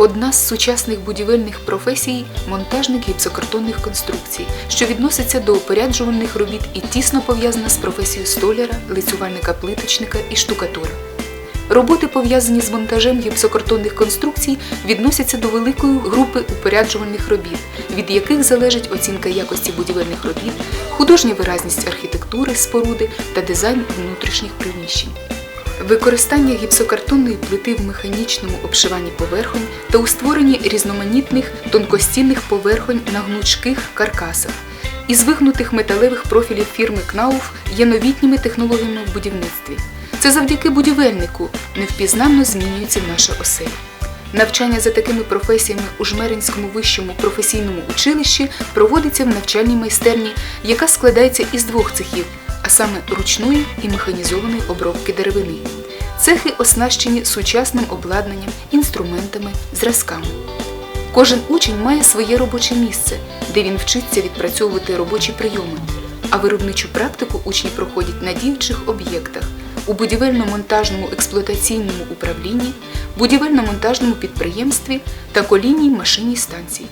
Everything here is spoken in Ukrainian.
Одна з сучасних будівельних професій монтажник гіпсокартонних конструкцій, що відноситься до опоряджувальних робіт і тісно пов'язана з професією столяра, лицювальника плиточника і штукатура. Роботи, пов'язані з монтажем гіпсокартонних конструкцій, відносяться до великої групи упоряджувальних робіт, від яких залежить оцінка якості будівельних робіт, художня виразність архітектури, споруди та дизайн внутрішніх приміщень. Використання гіпсокартонної плити в механічному обшиванні поверхонь та у створенні різноманітних тонкостінних поверхонь на гнучких каркасах із вигнутих металевих профілів фірми Кнауф є новітніми технологіями в будівництві. Це завдяки будівельнику невпізнанно змінюється наша оселя. Навчання за такими професіями у Жмеринському вищому професійному училищі проводиться в навчальній майстерні, яка складається із двох цехів, саме ручної і механізованої обробки деревини. Цехи оснащені сучасним обладнанням, інструментами, зразками. Кожен учень має своє робоче місце, де він вчиться відпрацьовувати робочі прийоми, а виробничу практику учні проходять на діючих об'єктах у будівельно-монтажному експлуатаційному управлінні, будівельно-монтажному підприємстві та колінній машинній станції.